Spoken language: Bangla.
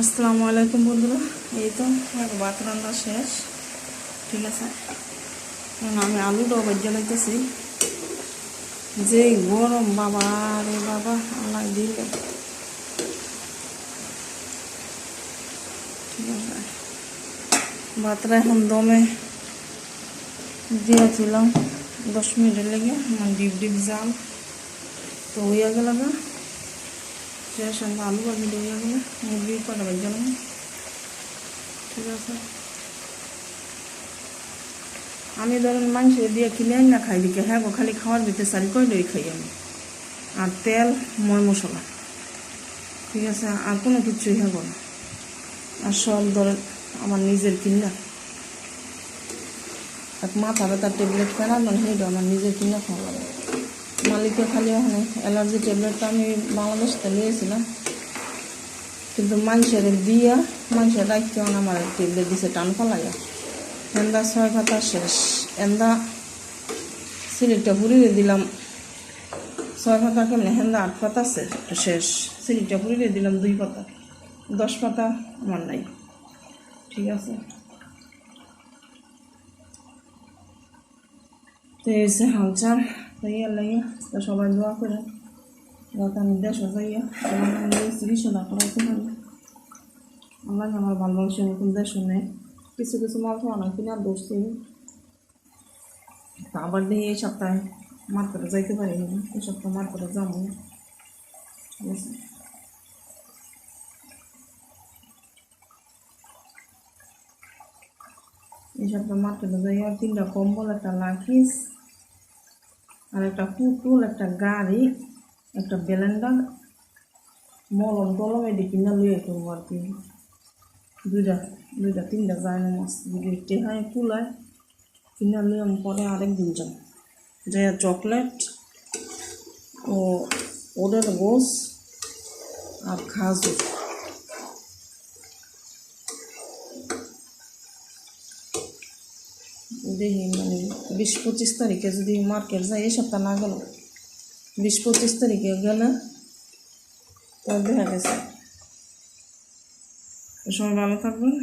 আসসালামু আলাইকুম বন্ধুরা। এই তো ভাত রান্না শেষ। ঠিক আছে? আমি আলুটাও বাজ্যা লাগতেছি যে গরম, বাবা রে বাবা, আল্লাহ দিলে। ঠিক আছে? ভাতটা এখন দমে দিয়েছিলাম দশ মিনিটের লেগে, আমার ডিপ ডিপ জাল তো হইয়া গেল না? আলু ভাজি হইয়া গেলে মুরগি কটা বাজ্যা না ঠিক আছে। আমি ধরেন মাংস দিয়ে কিনে না, খাই দিকে। হ্যাঁ গো, খালি খাওয়ার ভিতরে সারি করে লই খাই আমি। আর তেল ময় মশলা। ঠিক আছে, আর কোনো কিছুই হ্যাঁ না। আর সব ধরেন আমার নিজের কিনা। মাথা ব্যথার ট্যাবলেট কেনা মানে সেইটা আমার নিজের কিনা খাওয়া লাগে মালিকে খালি ওখানে অ্যালার্জি ট্যাবলেটটা আমি বাংলাদেশ নিয়েছিলাম। কিন্তু মানুষের দিয়া, মানুষের রাখতে আমার ট্যাবলেট দিছে টান ফলাইয়া। এন্দা ছয় পাতা শেষ। এন্দা সিলিটটা পুরিয়ে দিলাম। ছয় পাতা কেমনে? হেন্দা আট পাতা শেষ শেষ। সিলিটটা পুরিয়ে দিলাম দুই পাতা। দশ পাতা আমার নাই। ঠিক আছে। তো হালচাল। তো ইয়ে লাগে তো সবাই দোয়া করে যাতে আমি দেশ যাইয়া চিকিৎসা করাইতে পারি আল্লাহ আমার ভালোবাসে নতুন দেশ নেই কিছু কিছু মাল তো অনেক কিনা দোষছি তা আবার দেখি এই সপ্তাহে মার্কেটে যাইতে পারি না এই সপ্তাহে মার্কেটে যাব ঠিক আছে এই সপ্তাহে মার্কেটে যাই আর তিনটা কম্বল একটা লাখিস আর একটা পুতুল একটা গাড়ি, একটা ব্লেন্ডার, মলম টলম এটি কিনা লুয়ে করব আর কি। দুইটা দুইটা, তিনটা যায় মাছ যদি টেহাই কুলায় পরে আরেক দিন যাব। যে চকলেট ও ওদের গোস আর খাজুর। দেখি মানে বিশ পঁচিশ তারিখে যদি মার্কেট যায়, এই সপ্তাহ না গেল। বিশ পঁচিশ তারিখে গেলে দেখা গেছে। সময় ভালো থাকবেন।